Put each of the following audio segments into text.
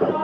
Hello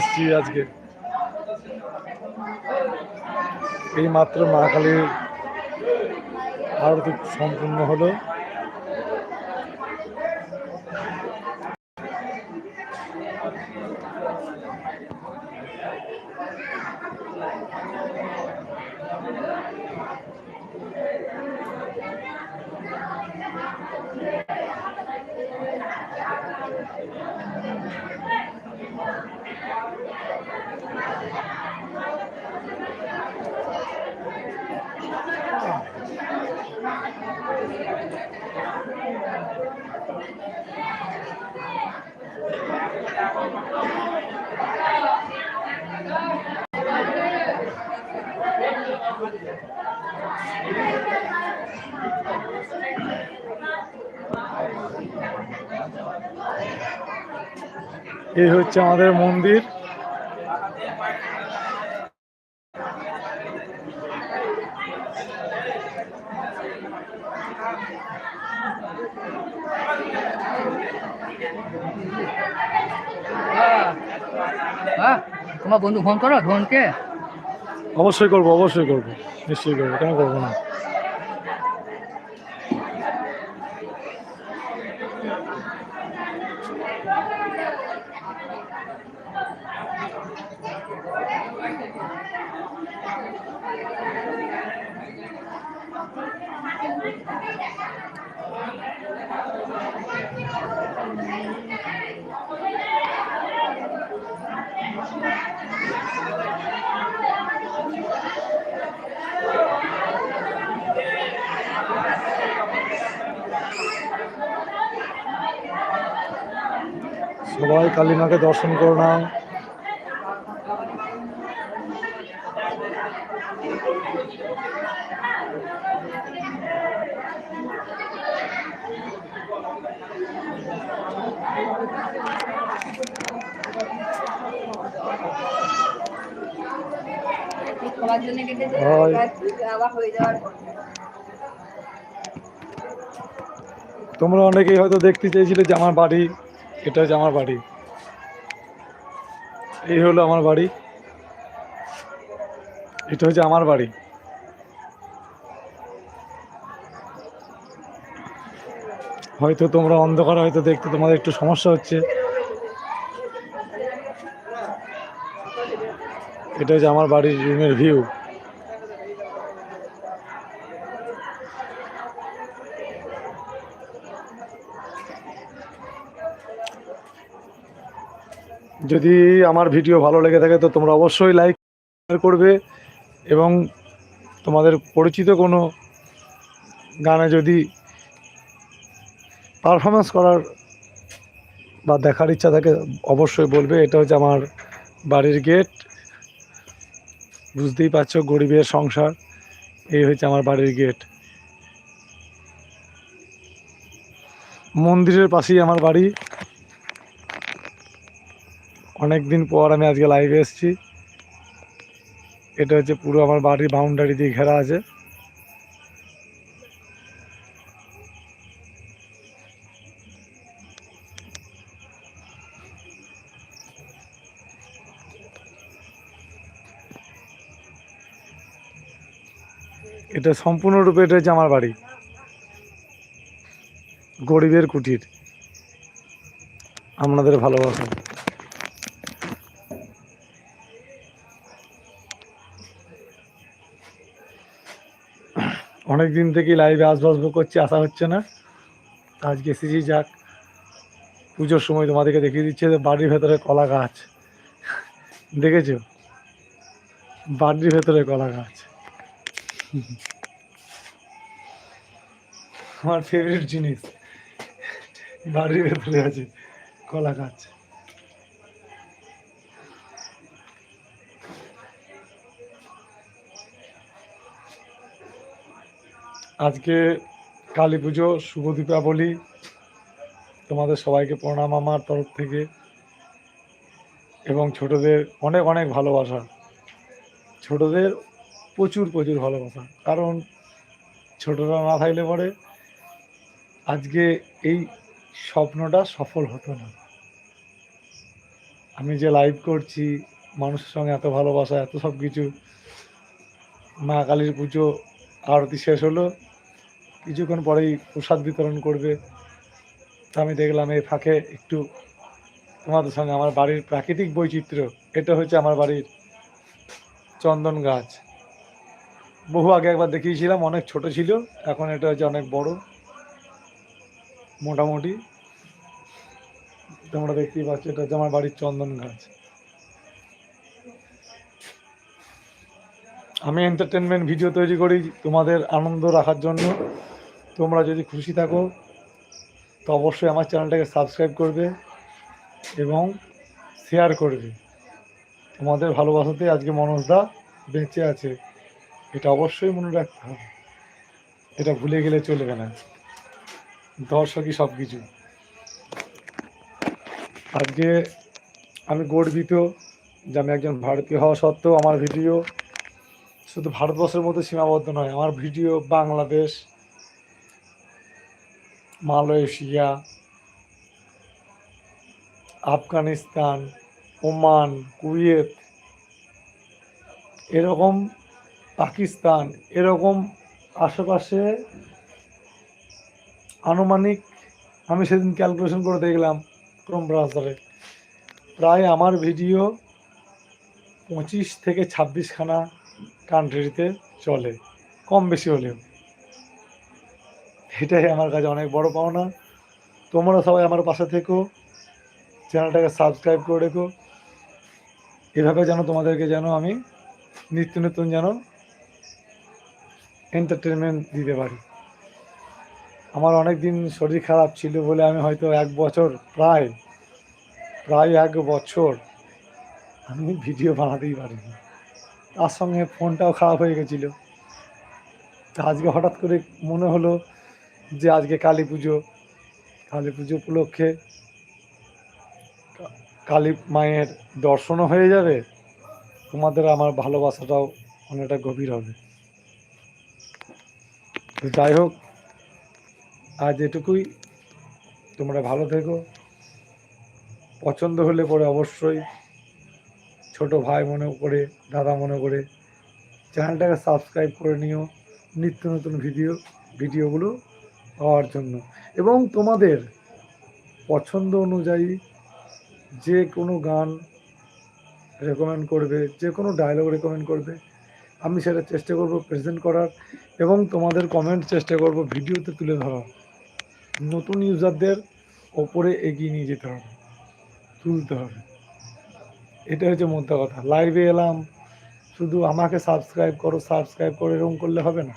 এসেছি আজকে। এই মাত্র মা কালীর আরতি সম্পূর্ণ হলো। এই হচ্ছে আমাদের মন্দির। হ্যাঁ তোমার বন্ধু ফোন করো ধনকে? অবশ্যই করব অবশ্যই করব নিশ্চয়ই করব কেন করব না? সবাই কালীমাকে দর্শন করে নাও। তোমরা অনেকেই হয়তো দেখতে চেয়েছিলে যে আমার বাড়ি এটা হচ্ছে আমার বাড়ি। এই হলো আমার বাড়ি। এটা হচ্ছে আমার বাড়ি। হয়তো তোমরা অন্ধকার, হয়তো দেখতে তোমাদের একটু সমস্যা হচ্ছে। এটা হচ্ছে আমার বাড়ির রুমের ভিউ যদি আমার ভিডিও ভালো লেগে থাকে, তো তোমরা অবশ্যই লাইক করবে এবং তোমাদের পরিচিত কোনো গানে যদি পারফরমেন্স করার বা দেখার ইচ্ছা থাকে, অবশ্যই বলবে। এটা হচ্ছে আমার বাড়ির গেট বুঝতেই পারছ, গরিবের সংসার। এই হচ্ছে আমার বাড়ির গেট মন্দিরের পাশেই আমার বাড়ি। অনেক দিন পর আমি আজকে লাইভে এসেছি। এটা হচ্ছে পুরো আমার বাড়ির বাউন্ডারি দিয়ে ঘেরা আছে। এটা সম্পূর্ণরূপে এটা হচ্ছে আমার বাড়ি। গরিবের কুটির। আপনাদের ভালোবাসা। অনেক দিন থেকেই লাইভে আসব আসব করছি আসা হচ্ছে না। আজকে এসেছি, যাক। পুজোর সময় তোমাদেরকে দেখিয়ে দিচ্ছে বাড়ির ভেতরে কলা গাছ। দেখেছ? বাড়ির ভেতরে কলা গাছ। আমার ফেভারিট জিনিস, বাড়ির ভেতরে আছে কলা গাছ। আজকে কালী পুজো, শুভ দীপাবলি। তোমাদের সবাইকে প্রণাম আমার তরফ থেকে এবং ছোটদের অনেক অনেক ভালোবাসা। ছোটদের প্রচুর প্রচুর ভালোবাসা। কারণ ছোটরা না থাকলে পরে আজকে এই স্বপ্নটা সফল হতো না। আমি যে লাইভ করছি, মানুষের সঙ্গে এত ভালোবাসা, এত সব কিছু মা কালীর পুজো, আরতি শেষ হলো। কিছুক্ষণ পরেই প্রসাদ বিতরণ করবে, তা আমি দেখলাম এই ফাঁকে একটু তোমাদের সঙ্গে আমার বাড়ির প্রাকৃতিক বৈচিত্র্য। এটা হচ্ছে আমার বাড়ির চন্দন গাছ। বহু আগে একবার দেখিয়েছিলাম, অনেক ছোট ছিল, এখন এটা হচ্ছে অনেক বড়, মোটামুটি। তোমরা দেখতেই পাচ্ছ, এটা হচ্ছে আমার বাড়ির চন্দন গাছ। আমি এন্টারটেনমেন্ট ভিডিও তৈরি করি তোমাদের আনন্দ রাখার জন্য। তোমরা যদি খুশি থাকো, তো অবশ্যই আমার চ্যানেলটাকে সাবস্ক্রাইব করবে এবং শেয়ার করবে। তোমাদের ভালোবাসাতে আজকে মনোজদা বেঁচে আছে, এটা অবশ্যই মনে রাখতে হবে। এটা ভুলে গেলে চলবে না। দর্শকই সব কিছু আজকে আমি গর্বিত যে আমি একজন ভারতীয় হওয়া সত্ত্বেও আমার ভিডিও শুধু ভারতবর্ষের মধ্যে সীমাবদ্ধ নয়, আমার video Bangladesh Malaysia, Afghanistan, Oman, Kuwait, এরকম পাকিস্তান, এরকম আশেপাশে আনুমানিক, আমি সেদিন ক্যালকুলেশন করে দেখলাম, ক্রোম ব্রাউজারে প্রায় আমার ভিডিও পঁচিশ থেকে ছাব্বিশখানা কান্ট্রিতে চলে, কম বেশি হলেও। এটাই আমার কাছে অনেক বড় পাওনা। তোমরা সবাই আমার পাশে থেকো, চ্যানেলটাকে সাবস্ক্রাইব করে রেখো। এভাবে যেন তোমাদেরকে যেন আমি নিত্য নতুন যেন এন্টারটেনমেন্ট দিতে পারি। আমার অনেক দিন শরীর খারাপ ছিল বলে আমি হয়তো এক বছর প্রায় প্রায় এক বছর আমি ভিডিও বানাতেই পারিনি। তার সঙ্গে ফোনটাও খারাপ হয়ে গেছিল। আজকে হঠাৎ করে মনে হলো যে আজকে কালী পুজো কালী পুজো উপলক্ষে কালী মায়ের দর্শনও হয়ে যাবে। তোমাদের আমার ভালোবাসাটাও অনেকটা গভীর হবে। তো যাই হোক, আজ এটুকুই। তোমরা ভালো থেকো। পছন্দ হলে পরে অবশ্যই ছোট ভাই মনে করে, দাদা মনে করে চ্যানেলটাকে সাবস্ক্রাইব করে নিও। নিত্য নতুন ভিডিও, ভিডিওগুলো পাওয়ার জন্য। এবং তোমাদের পছন্দ অনুযায়ী যে কোনো গান রেকমেন্ড করবে, যে কোনো ডায়লগ রেকমেন্ড করবে, আমি সেটা চেষ্টা করব প্রেজেন্ট করার এবং তোমাদের কমেন্ট চেষ্টা করব ভিডিওতে তুলে ধরার। নতুন ইউজারদের ওপরে এগিয়ে নিয়ে যেতে হবে, তুলতে হবে। এটা হচ্ছে মোদ্দা কথা। লাইভে এলাম, শুধু আমাকে সাবস্ক্রাইব করো সাবস্ক্রাইব করো এরকম করলে হবে না।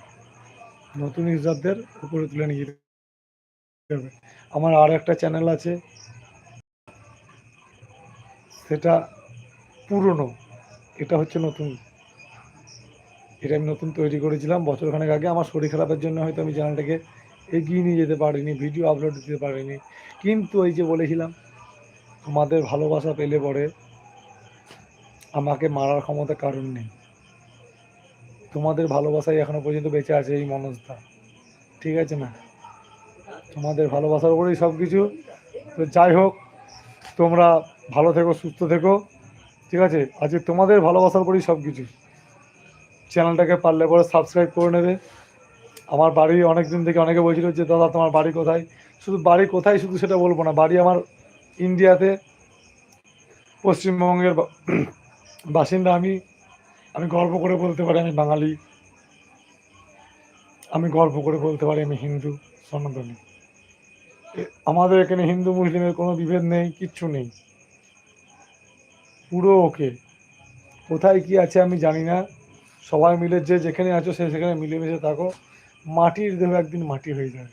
নতুন ইউজারদের উপরে তুলে নিয়ে যেতে হবে। আমার আর একটা চ্যানেল আছে। সেটা পুরনো। এটা হচ্ছে নতুন। এটা আমি নতুন তৈরি করেছিলাম বছরখানেক আগে। আমার শরীর খারাপের জন্য হয়তো আমি চ্যানেলটাকে এগিয়ে নিয়ে যেতে পারিনি, ভিডিও আপলোড দিতে পারিনি। কিন্তু এই যে বলেছিলাম, তোমাদের ভালোবাসা পেলে পরে আমাকে মারার ক্ষমতা কারণ নেই। তোমাদের ভালোবাসাই এখনও পর্যন্ত বেঁচে আছে এই মনজটা ঠিক আছে না? তোমাদের ভালোবাসার উপরেই সব কিছু তো যাই হোক, তোমরা ভালো থেকো, সুস্থ থেকো। ঠিক আছে? আজকে তোমাদের ভালোবাসার উপরেই সব কিছু চ্যানেলটাকে পারলে পরে সাবস্ক্রাইব করে নেবে। আমার বাড়ি অনেক দিন থেকে অনেকে বলছিল যে, দাদা, তোমার বাড়ি কোথায়? শুধু বাড়ি কোথায় শুধু সেটা বলব না। বাড়ি আমার ইন্ডিয়াতে, পশ্চিমবঙ্গের বাসিন্দা আমি আমি গর্ব করে বলতে পারি, আমি বাঙালি। আমি গর্ব করে বলতে পারি, আমি হিন্দু, সনাতনী। আমাদের এখানে হিন্দু, মুসলিমের কোনো বিভেদ নেই, কিচ্ছু নেই। পুরো ওকে। কোথায় কি আছে আমি জানি না। সবাই মিলে যে যেখানে আছো, সে সেখানে মিলেমিশে থাকো। মাটির দেহ একদিন মাটি হয়ে যায়।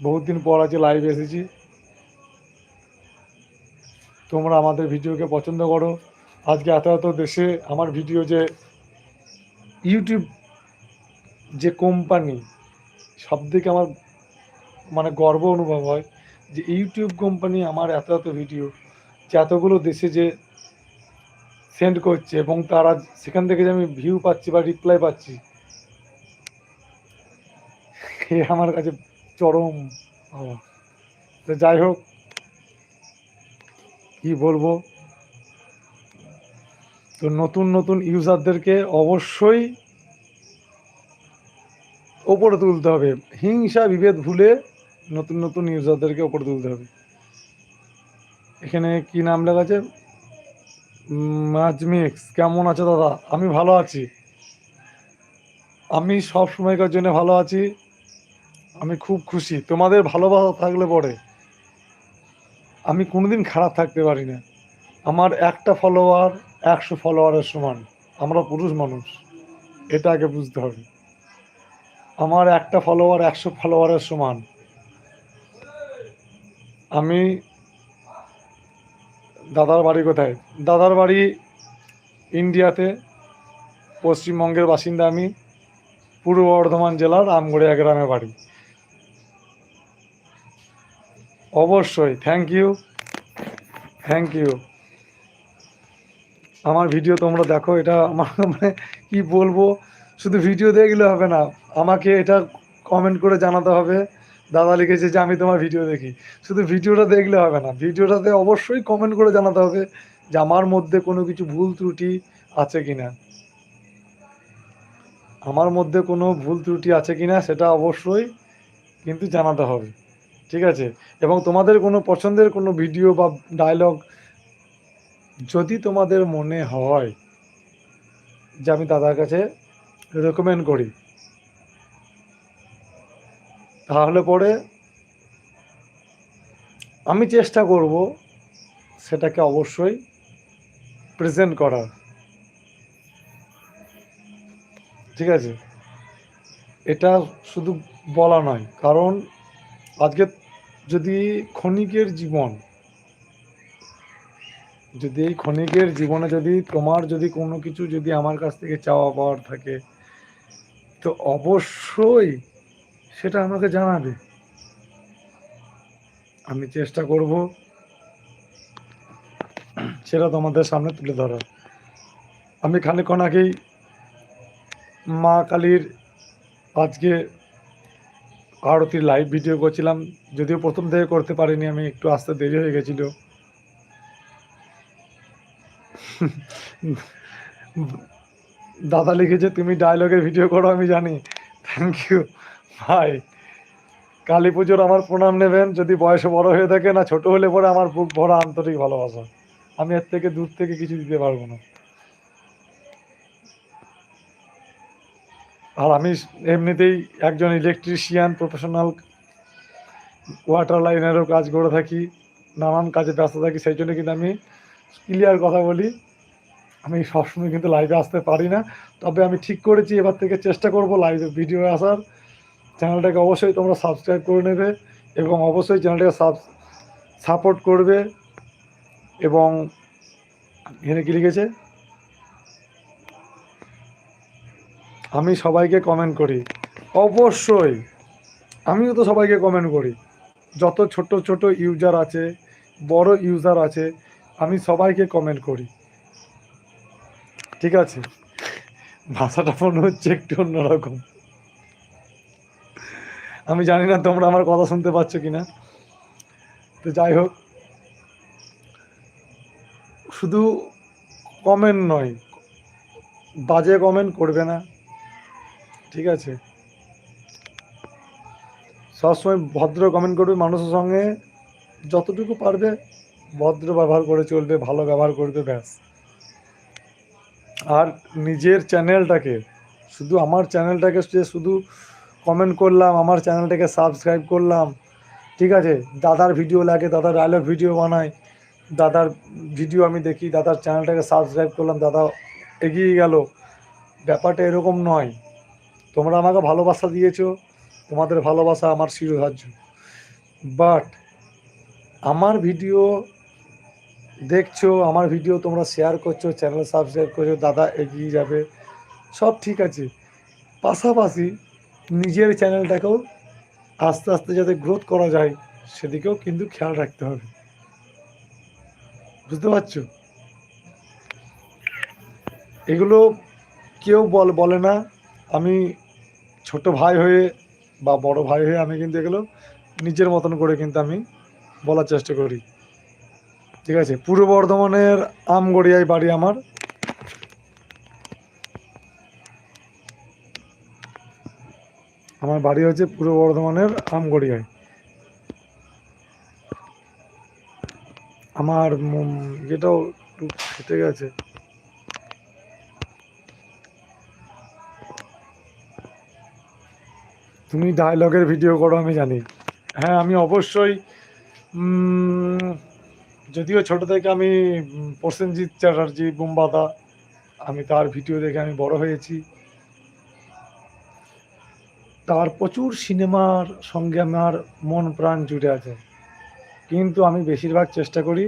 বহুত দিন পর আছে লাইভ এসেছি। তোমরা আমাদের ভিডিওকে পছন্দ করো। আজকে এত এত দেশে আমার ভিডিও যে ইউটিউব যে কোম্পানি সব থেকে আমার মানে গর্ব অনুভব হয় যে ইউটিউব কোম্পানি আমার এত এত ভিডিও, যে এতগুলো দেশে যে সেন্ড করছে এবং তারা সেখান থেকে যে আমি ভিউ পাচ্ছি বা রিপ্লাই পাচ্ছি, এ আমার কাছে চরম যাই হোক কি বলব? তো নতুন নতুন ইউজারদেরকে অবশ্যই ওপরে তুলতে হবে। হিংসা, বিভেদ ভুলে নতুন নতুন ইউজারদেরকে ওপরে তুলতে হবে। এখানে কি নাম লেখা আছে? মাজমিক্স কেমন আছো দাদা? আমি ভালো আছি। আমি সব সময়কার জন্য ভালো আছি। আমি খুব খুশি। তোমাদের ভালোবাসা থাকলে পরে। আমি কোনোদিন খারাপ থাকতে পারি না। আমার একটা ফলোয়ার একশো ফলোয়ারের সমান। আমরা পুরুষ মানুষ। এটা আগে বুঝতে হবে। আমার একটা ফলোয়ার একশো ফলোয়ারের সমান। আমি দাদার বাড়ি কোথায়? দাদার বাড়ি ইন্ডিয়াতে। পশ্চিমবঙ্গের বাসিন্দা আমি। পূর্ব বর্ধমান জেলার আমগড়িয়া গ্রামে বাড়ি। অবশ্যই থ্যাংক ইউ থ্যাংক ইউ আমার ভিডিও তোমরা দেখো, এটা আমার মানে কি বলব, শুধু ভিডিও দেখলে হবে না, আমাকে এটা কমেন্ট করে জানাতে হবে। দাদা লিখেছে যে, আমি তোমার ভিডিও দেখি। শুধু ভিডিওটা দেখলে হবে না ভিডিওটাতে অবশ্যই কমেন্ট করে জানাতে হবে যে, আমার মধ্যে কোনো কিছু ভুল ত্রুটি আছে কি না আমার মধ্যে কোনো ভুল ত্রুটি আছে কি না সেটা অবশ্যই কিন্তু জানাতে হবে। ঠিক আছে? এবং তোমাদের কোনো পছন্দের কোনো ভিডিও বা ডায়লগ যদি তোমাদের মনে হয় যে আমি দাদার কাছে রেকমেন্ড করি, তাহলে পরে আমি চেষ্টা করব সেটাকে অবশ্যই প্রেজেন্ট করার। ঠিক আছে? এটা শুধু বলা নয়, কারণ আজকে যদি ক্ষণিকের জীবন, যদি এই ক্ষণিকের জীবনে যদি তোমার যদি কোনো কিছু যদি আমার কাছ থেকে চাওয়া পাওয়ার থাকে, তো অবশ্যই সেটা আমাকে জানাবে। আমি চেষ্টা করব সেটা তোমাদের সামনে তুলে ধরার। আমি খানিকক্ষণ আগেই মা কালীর আজকে আরতির লাইভ ভিডিও করছিলাম, যদিও প্রথম থেকে করতে পারিনি, আমি একটু আসতে দেরি হয়ে গেছিল। দাদা লিখেছে, তুমি ডায়লগের ভিডিও করো, আমি জানি। থ্যাংক ইউ ভাই কালী পুজোর আমার প্রণাম নেবেন, যদি বয়সে বড় হয়ে থাকে না, ছোট হলে পরে আমার বুক ভরা আন্তরিক ভালোবাসা। আমি এর থেকে দূর থেকে কিছু দিতে পারব না। আর আমি এমনিতেই একজন ইলেকট্রিশিয়ান প্রফেশনাল ওয়াটার লাইনেরও কাজ করে থাকি, নানান কাজে ব্যস্ত থাকি, সেই জন্য কিন্তু আমি ক্লিয়ার কথা বলি, আমি সবসময় কিন্তু লাইভে আসতে পারি না। তবে আমি ঠিক করেছি, এবার থেকে চেষ্টা করব লাইভে ভিডিও আসার। চ্যানেলটাকে অবশ্যই তোমরা সাবস্ক্রাইব করে নেবে এবং অবশ্যই চ্যানেলটাকে সাপোর্ট করবে এবং এখানে কি লিখেছে? আমি সবাইকে কমেন্ট করি। অবশ্যই। আমিও তো সবাইকে কমেন্ট করি। যত ছোট ছোট ইউজার আছে, বড় ইউজার আছে, আমি সবাইকে কমেন্ট করি। ঠিক আছে? ভাষাটা মনে হচ্ছে একটু অন্যরকম। আমি জানি না তোমরা আমার কথা শুনতে পাচ্ছ কিনা। তো যাই হোক। শুধু কমেন্ট নয়। বাজে কমেন্ট করবে না। ঠিক আছে। সবসময় ভদ্র কমেন্ট করবে মানুষের সঙ্গে। যতটুকু পারবে, ভদ্র ব্যবহার করে চলবে, ভালো ব্যবহার করবে, ব্যাস। আর নিজের চ্যানেলটাকে শুধু আমার চ্যানেলটাকে যে শুধু কমেন্ট করলাম, আমার চ্যানেলটাকে সাবস্ক্রাইব করলাম, ঠিক আছে? দাদার ভিডিও লাগে দাদার ডায়লগ ভিডিও বানাই দাদার ভিডিও আমি দেখি, দাদার চ্যানেলটাকে সাবস্ক্রাইব করলাম, দাদা এগিয়ে গেল। ব্যাপারটা এরকম নয়। তোমরা আমাকে ভালোবাসা দিয়েছ, তোমাদের ভালোবাসা আমার শিরোধার্য বাট আমার ভিডিও দেখছ, আমার ভিডিও তোমরা শেয়ার করছ চ্যানেল সাবস্ক্রাইব করছ, দাদা এগিয়ে যাবে, সব ঠিক আছে। পাশাপাশি নিজের চ্যানেলটাকেও আস্তে আস্তে যাতে গ্রোথ করা যায়, সেদিকেও কিন্তু খেয়াল রাখতে হবে। বুঝতে পারছ? এগুলো কেউ বল, বলে না। আমি ছোট ভাই হয়ে বা বড় ভাই হয়ে আমি কিন্তু এগুলো নিজের মতন করে কিন্তু আমি বলার চেষ্টা করি। ঠিক আছে? পূর্ব বর্ধমানের আমগড়িয়ায় বাড়ি আমার। আমার বাড়ি হচ্ছে পূর্ব বর্ধমানের আমগড়িয়ায়। আমার উম, ইয়েটাও একটু গেছে। তুমি ডায়লগের ভিডিও করো, আমি জানি। হ্যাঁ আমি অবশ্যই যদিও ছোট থেকে আমি প্রসেনজিৎ চ্যাটার্জি, বুম্বাদা, আমি তার ভিডিও দেখে আমি বড় হয়েছি। তার প্রচুর সিনেমার সঙ্গে আমার মন প্রাণ জুড়ে আছে। কিন্তু আমি বেশিরভাগ চেষ্টা করি,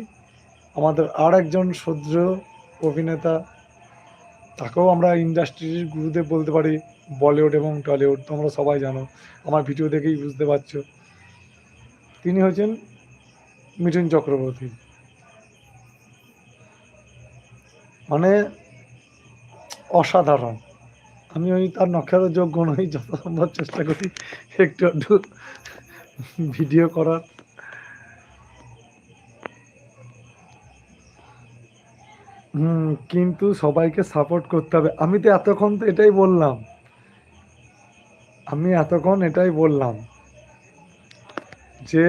আমাদের আর একজন সদ্য অভিনেতা, তাকেও আমরা ইন্ডাস্ট্রির গুরুদেব বলতে পারি বলিউড এবং টলিউড, তোমরা সবাই জানো। আমার ভিডিও দেখেই বুঝতে পারছ। তিনি হচ্ছেন মিঠুন চক্রবর্তী। মানে অসাধারণ। আমি ওই তার নক্ষত্র যোগ্য নই যত সম্ভব চেষ্টা করি একটু একটু ভিডিও করার। কিন্তু সবাইকে সাপোর্ট করতে হবে। আমি তো এতক্ষণ তো এটাই বললাম। আমি এতক্ষণ এটাই বললাম যে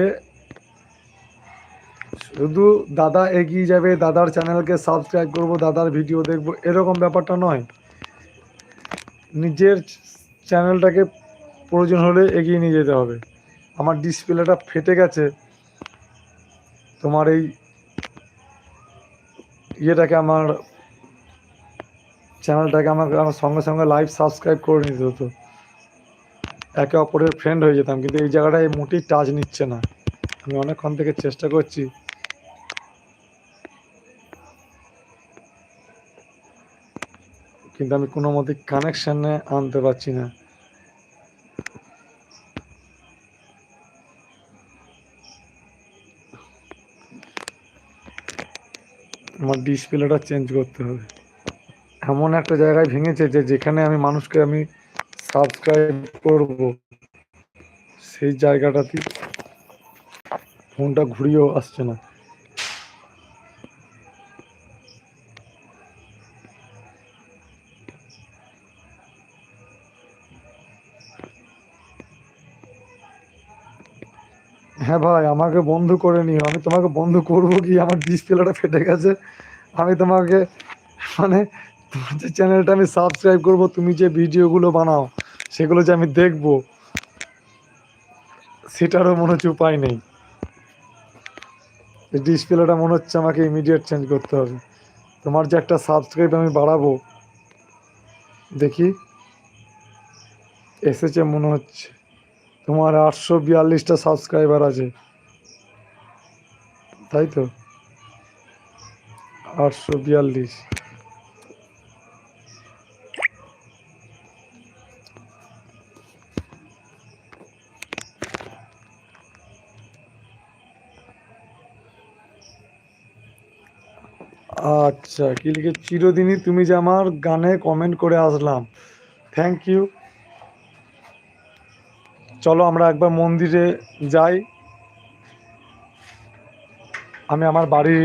শুধু দাদা এগিয়ে যাবে, দাদার চ্যানেলকে সাবস্ক্রাইব করব, দাদার ভিডিও দেখব, এরকম ব্যাপারটা নয়। নিজের চ্যানেলটাকে প্রয়োজন হলে এগিয়ে নিয়ে যেতে হবে। আমার ডিসপ্লেটা ফেটে গেছে। তোমার এই ইয়েটাকে আমার চ্যানেলটাকে আমার সঙ্গে সঙ্গে লাইভ সাবস্ক্রাইব করে নিতে হতো। একে অপরের ফ্রেন্ড হয়ে যেতাম, কিন্তু এই জায়গাটায় মোটেই টাচ নিচ্ছে না। আমি অনেকক্ষণ থেকে চেষ্টা করছি। কিন্তু আমি কোনো মতে কানেকশানে আনতে পারছি না। আমার ডিসপ্লেটা চেঞ্জ করতে হবে। এমন একটা জায়গায় ভেঙেছে যে যেখানে আমি মানুষকে আমি সাবস্ক্রাইব করব। সেই জায়গাটাতে ফোনটা ঘুরিয়েও আসছে না। হ্যাঁ ভাই, আমাকে বন্ধু করে নিও। আমি তোমাকে বন্ধু করব কি? আমার ডিসপ্লেটা ফেটে গেছে। আমি তোমাকে মানে তোমার যে চ্যানেলটা আমি সাবস্ক্রাইব করব, তুমি যে ভিডিওগুলো বানাও সেগুলো যে আমি দেখব, সেটারও মনে হচ্ছে উপায় নেই। ডিসপ্লেটা মনে হচ্ছে আমাকে ইমিডিয়েট চেঞ্জ করতে হবে। তোমার যে একটা সাবস্ক্রাইব আমি বাড়াবো, দেখি। এসেছে মনে হচ্ছে। তোমার আটশো বিয়াল্লিশটা সাবস্ক্রাইবার আছে। তাই তো? আটশো বিয়াল্লিশ। আচ্ছা কি লিখে, চিরদিনই তুমি যে আমার গানে কমেন্ট করে আসলাম। থ্যাংক ইউ চলো আমরা একবার মন্দিরে যাই। আমি আমার বাড়ির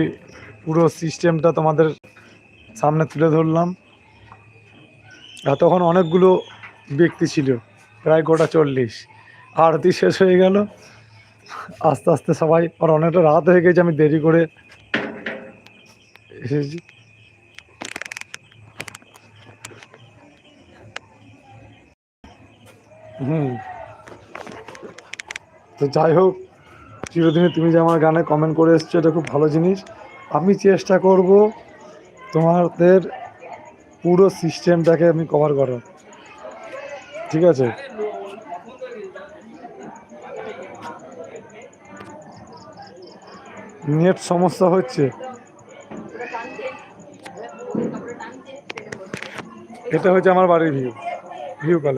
পুরো সিস্টেমটা তোমাদের সামনে তুলে ধরলাম। তখন অনেকগুলো ব্যক্তি ছিল, প্রায় গোটা চল্লিশ। আরতি শেষ হয়ে গেল। আস্তে আস্তে সবাই, আর অনেকটা রাত হয়ে গেছে, আমি দেরি করে হুম। তো যাই হোক, চিরদিনই তুমি যে আমার গানে কমেন্ট করে এসছো, এটা খুব ভালো জিনিস। আমি চেষ্টা করব তোমাদের পুরো সিস্টেমটাকে আমি কভার করার। ঠিক আছে? নেট সমস্যা হচ্ছে। এটা হচ্ছে আমার বাড়ির ভিউ ভিউ আবার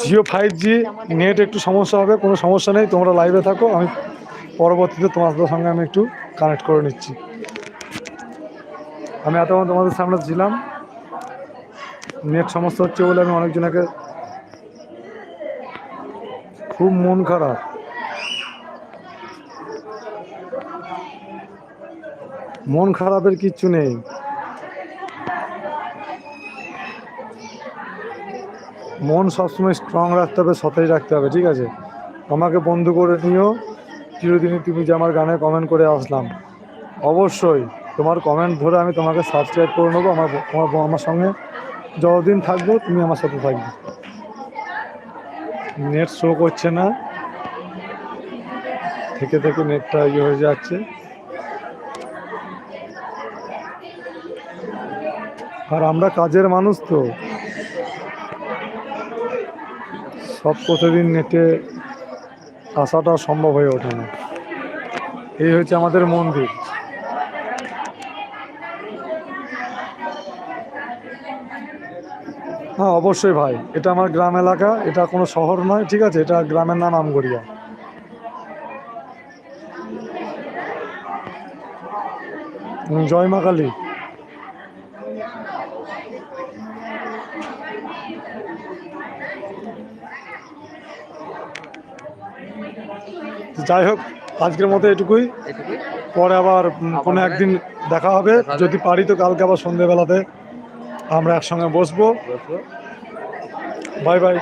জিও ফাইভ জি নেট একটু সমস্যা হবে, কোনো সমস্যা নেই, তোমরা লাইভে থাকো, আমি পরবর্তীতে তোমাদের সঙ্গে আমি একটু কানেক্ট করে নিচ্ছি। আমি এতক্ষণ তোমাদের সামনে ছিলাম নেট সমস্যা হচ্ছে বলে আমি অনেকজনকে খুব মন খারাপ। মন খারাপের কিচ্ছু নেই। মন সবসময় স্ট্রং রাখতে হবে, সতেজ রাখতে হবে, ঠিক আছে? আমাকে বন্ধু করে নিও। চিরদিনই তুমি যে আমার গানে কমেন্ট করে আসলাম। অবশ্যই, তোমার কমেন্ট ধরে আমি তোমাকে সাবস্ক্রাইব করে নেব আমার আমার সঙ্গে। যতদিন থাকব, তুমি আমার সাথে থাকবে। নেট শো করছে না। থেকে থেকে নেটটা ইয়ে হয়ে যাচ্ছে। আর আমরা কাজের মানুষ তো। সব প্রতিদিন নেটে আসাটা সম্ভব হয়ে ওঠে না। এই হচ্ছে আমাদের মন্দির। হ্যাঁ অবশ্যই ভাই। এটা আমার গ্রাম এলাকা, এটা কোনো শহর নয়, ঠিক আছে? এটা গ্রামের নাম আমগড়িয়া। জয় মা কালী। যাই হোক আজকের মতো এটুকুই। পরে আবার কোনো একদিন দেখা হবে। যদি পারি তো কালকে আবার সন্ধেবেলাতে আমরা একসঙ্গে বসবো। Bye bye.